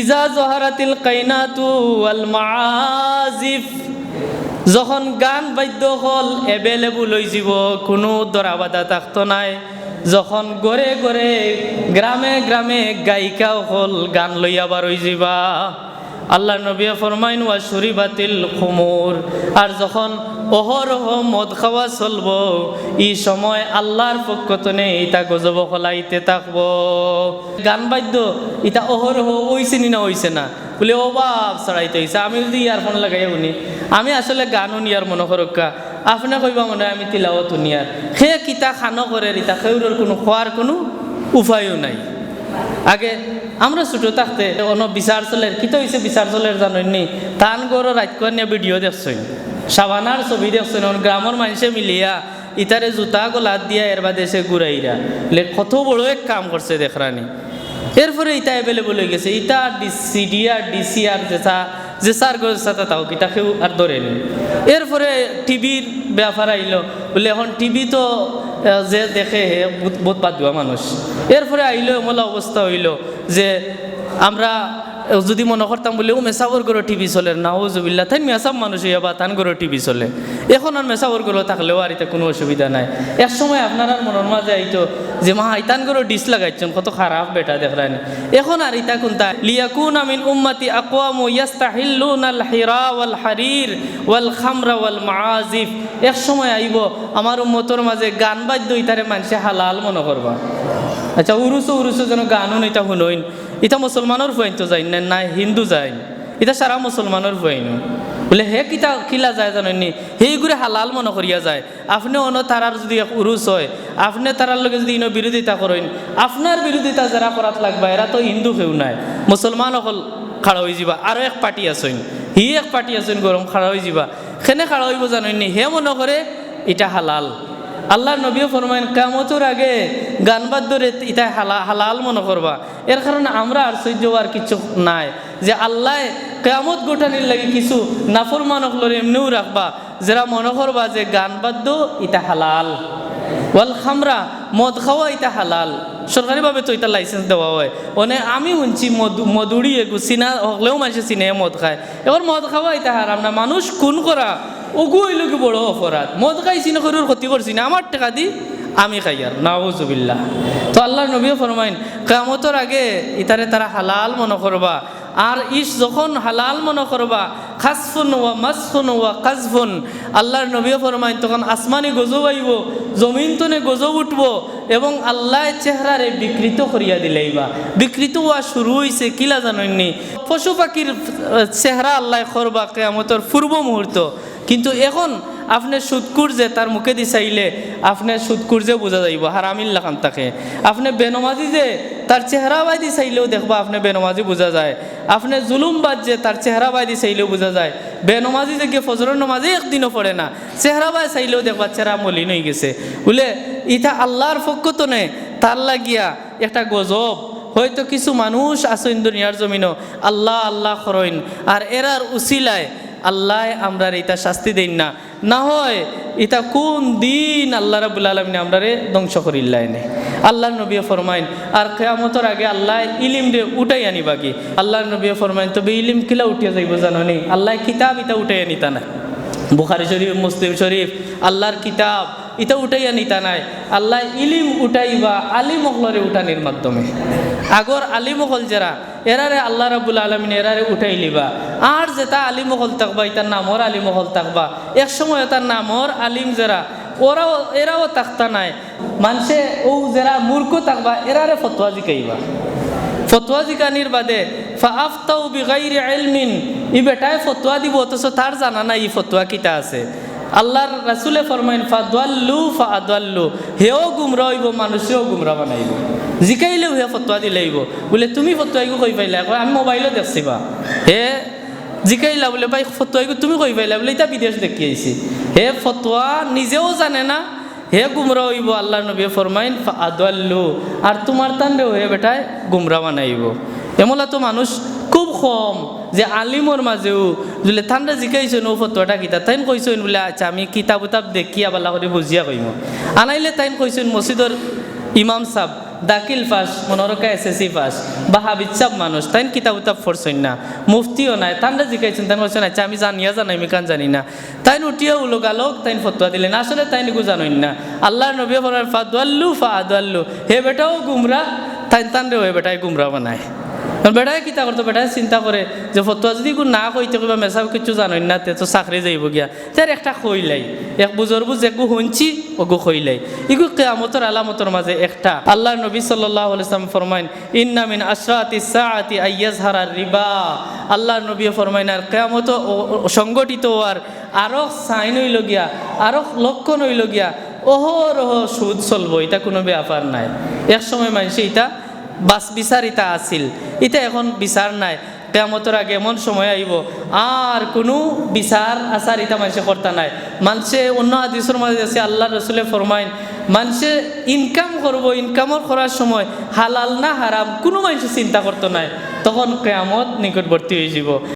ইজা জহারাতিল কাইনাতু আল মাজিফ যখন গান বাদ্য হল এভেলেবল হয়ে যাব, কোনো দরা বাধা থাকতো নাই। যখন গড়ে গড়ে, গ্রামে গ্রামে গায়িকাও হল, গান লইয়া বার হয়ে যাবা। আল্লাহ নবী ফরমাইন, ওয়া শুরিবাতিল খুমুর। আর যখন অহরহ মদ খাওয়া চলব। ই সময় আল্লাহর পক্ষতনে ইটা গজব খলাইতে থাকব। গান বাদ্য ইটা অহরহ ওইছে নি না ওইছে না। বলে বাপ চড়াইতে হয়েছে আমি যদি ইয়ারফোন লাগাই শুনি, আমি আসলে গানো নিয়ার মনে করক্কা আপনি কইবা মনে হয় আমি তিলাও নিয়ার সে কিতা খানো করে রিতা সেউরের কোনো খোয়ার কোনো উপায়ও নাই। আগে, আমরা ছোটো থাকতে অন বিচার চলের কি তো হয়েছে বিচার চলের জানেননি তান গরো রাতকুয়া নিয়ে ভিডিও দেখছেন সাবানার ছবি দেখছেন গ্রামের মানুষে মিলিয়া, ইতারে জুতা গোলাত দিয়া এর বাদে সে ঘুরাইরা। লে, কত বড় এক কাম করছে দেখরানি। এরপরে ইটা অ্যাভেলেবল হয়ে গেছে। ইটা সিডি আর ডিসি আর যেটা যে সার সাথে তাও কিটা কেউ আর ধরে নি এরপরে টিভির ব্যাপার আইলো। বলে, এখন টিভি তো যে দেখে হে, বহুত- বাদ দেওয়া মানুষ। এরপরে আইলো, এমন অবস্থা হইল যে, আমরা যদি মনে করতাম বলে, ও মেসাবর করে টিভি চলে। না ও জুবিল্লা তাই মেসাব মানুষ বা তান করে টিভি চলে। এখন আর মেসাবর করে থাকলেও আর এতে কোনো অসুবিধা নাই। এক সময় আপনার মনের মাঝে আইতো যে, মা ইতান করে ডিস লাগাইছেন, কত খারাপ বেটা দেখরানি এখন আর ইতা কোনটা লিয়াকুন আমিন উম্মতি আকওয়ামু ইয়াস্তাহিল্লুন আল হিরা ওয়াল হারির ওয়াল খামরা ওয়াল মাআজিফ এক সময় আইব, আমার উম্মতর মাঝে গান বাদ্য ইতারে মানুষে হালাল মনে করবা। আচ্ছা উরুসো উরুসো যেন গানও এটা শুনইন। ইটা মুসলমানের ফুয়াইন তো যাই না হিন্দু যাই এটা সারা মুসলমানের ফুয়াইন বলে হে কিতা কিলা যায় জানেননি সেইগুলো হালাল মনে করিয়া যায়। আপনি অন তারার যদি উরুস হয়, আপনি তারার লগে যদি ইনো বিরোধিতা করেন আপনার বিরোধিতা যারা করাত লাগবা এরা তো হিন্দু কেউ নাই। মুসলমান অকল খাড়া হয়ে যাবা আৰু এক পাৰ্টি আছেন হি এক পাৰ্টি আছেন গৰম খাড়া হৈ যাবা সেনে খাড়া হইব জানেননি হে মনে করে এটা হালাল। আল্লাহ নবীও ফরমাইন, কামতর আগে গান বাদ্যরে ইটা হালা, হালাল মনে করবা। এর কারণে আমরা আর সহ্য আর কিছু নাই। যে আল্লাহ কেয়ামত গোটানির লাগে কিছু নাফর মানক লরে এমনিও রাখবা। যারা মনে করবা যে গান বাদ্য ইটা হালাল। ওয়াল খামরা, মদ খাওয়া ইতা হালাল। সরকারিভাবে তো এটা লাইসেন্স দেওয়া হয়। মানে আমি শুনছি মধু মধুরি এগু চিনা হলেও মানুষে চিনে মদ খায়। এবার মদ খাওয়া এটা হারাম না। মানুষ খুন করা ওগু হইল কি বড় অপরাধ? মদ খাইছি না শরীর ক্ষতি করছি না, আমার টাকা দি আমি খাই আর, নাউজুবিল্লাহ। তো আল্লাহ নবীও ফরমাইন কামতর আগে ইতারে তারা হালাল মনে করবা, আর ইস যখন হালাল মনে করবা, খাসফুন ওয়া মাসফুন ওয়া কাজফুন, আল্লাহর নবীও ফরমাইন, তখন আসমানি গজব আইব, জমিন তনে গজব উঠব, এবং আল্লাহ চেহারারে বিকৃত করিয়া দিলাইবা। বিকৃত হওয়া শুরু হয়েছে কিলা জানেননি? পশু পাখির চেহারা আল্লাহ করবা কেয়ামতর পূর্ব মুহূর্ত। কিন্তু এখন আপনি সুদকুর যে তার মুখে দি চাইলে, আপনি সুদকুর যে বোঝা যাইব হারামিল লাগাম তাকে। আপনি বেনমাজি যে তার চেহারা বাইদি চাইলেও দেখবা আপনি বেনমাজি বোঝা যায়। আপনি জুলুমবাদ যে তার চেহারা বাইদি চাইলেও বোঝা যায়। বেনমাজি যে গিয়ে ফজরের নমাজি একদিনও পড়ে না, চেহারা বাই চাইলেও দেখবা চেহারা মলিন হয়ে গেছে। বলে ইটা আল্লাহর পক্ষ তো নে তার লাগিয়া একটা গজব। হয়তো কিছু মানুষ আসেন দুনিয়ার জমিনও, আল্লাহ আল্লাহ করইন আর এরার উসিলায় আল্লাহ আমরা এটা শাস্তি দেন না। না হয় এটা কোন দিন আল্লাহ রাবুল আলমিনে আমরা রে ধ্বংস করিল্লাই নে আল্লাহ নবী ফরমাইন, আর কেয়ামতর আগে আল্লাহ ইলিম রে উঠাই আনিবা কি আল্লাহ নবী ফরমাইন, তবে ইলিম কিলা উঠিয়া যাইব জানো আল্লাহ কিতাব ইটা উঠাই আনিতা না বুখারি শরীফ, মুসলিম শরীফ, আল্লাহর কিতাব এটা উঠাইয়া নিতা নাই। আল্লাহ ইলিম উঠাইবা আলিম মহলরে উঠানির মাধ্যমে। আগর আলিমহল যারা এরারে আল্লাহ রাবুল আলমিন এরারে উঠাই লিবা আর যেটা আলিম মহল থাকবা এটার নামর আলিম মহল থাকবা এক সময় এটার নামর আলিম যারা, ওরাও, এরাও তাকতা নাই। মানুষে ও যারা মূর্খ থাকবা এরারে ফতোয়া জিকাইবা। ফতোয়া জিকানির বাদে ফাফতাউ বিগাইরি ইলমিন, ই বেটায় ফতোয়া দিব, অথচ তার জানা নাই ই ফতোয়া কিতা আছে। আল্লাহর রাসুলে ফরমাইন ফাদুয়াল্লু ফাদুয়াল্লু হেও গুমরা হইব, মানুষেও গুমরা বানাইব। জিকাইলেও হে ফতোয়া দিলাইব বোলে, তুমি ফতোয়াইগো কই পাইলা কয়, আমি মোবাইলত দেখছিবা হে, জিকাইলা বলে, ভাই ফতোয়াইগো তুমি কই পাইলা বোলে এটা বিদেশ দেখি আইছি হে ফতোয়া নিজেও জানে না। হে গুমরা হইব, আল্লাহ নবী ফরমাইন আদুয়াল্লু আর তোমার তান্ডেও হে বেটায় গুমরা বানাইব। এমলা তো মানুষ খুব কম, যে আলিমর মাঝেও বলে ঠান্ডা জিকাইছেন ও ফতোয়াটা কিতা তাইন কইছেন বোলে আচ্ছা আমি কিতাব উতাব দেখি আবার করে বুঝিয়া কইম আনাইলে তাইন কইছেন মসজিদর ইমাম সাহ দাখিল ফাঁস, মনোরকা এসএসসি ফাঁস বা হাবিচ্ছাপ মানুষ তাই কিতাব উতাব ফরসইন না। মুফতিও নাই তানরা জিকাইছেন তাই বলছেন আচ্ছা আমি জানিয়া জানাই আমি কান জানি না। তাই উঠিয়ে উলোক আলোক তাই ফতোয়া দিলেন। আসলে তাই নিকু জানইন না। আল্লাহ নবী ফরার ফাদুয়াল্লু ফাদুয়াল্লু হে বেটাও গুমরা তাই তান হে বেটাই গুমরা বানায়। বেটাই কিতা করতো বেটাই চিন্তা করে যে ফটোয়া যদি না কইতে কিবা মেসাব কিছু জানোই না, তে চাকরি যাইব গিয়া। তার একটা খইলাই এক বুজর বুজ একগু শুনছি ওগু খইলাই ইগু কেয়ামতর আলামতর মাঝে একটা। আল্লাহ নবী সাল্লাহ আলাইসলাম ফরমাইন ইন্না মিন আশরাতি সাআতি আইয়াজ হারার রিবা। আল্লাহ নবী ফরমাইন আর কেয়ামত সংগঠিত হওয়ার আরও সাইন হইল গিয়া আরও লক্ষণ হইল গিয়া অহরহ সুদ চলবো, এটা কোনো ব্যাপার নাই। এক সময় মানুষ এটা বাস বিচার ইতা আছিল। ইতা এখন বিচার নাই। কেমতর আগে এমন সময় আইব আর কোনো বিচার আচার ইতা মানুষে করতে নাই। মানুষে অন্য আদিশর মাঝে আছে, আল্লাহ রসুলে ফরমাইন মানুষে ইনকাম করব ইনকামর করার সময় হালাল না হারাম কোনো মানুষে চিন্তা করতো নাই। তখন কেয়ামত নিকটবর্তী হয়ে যাব।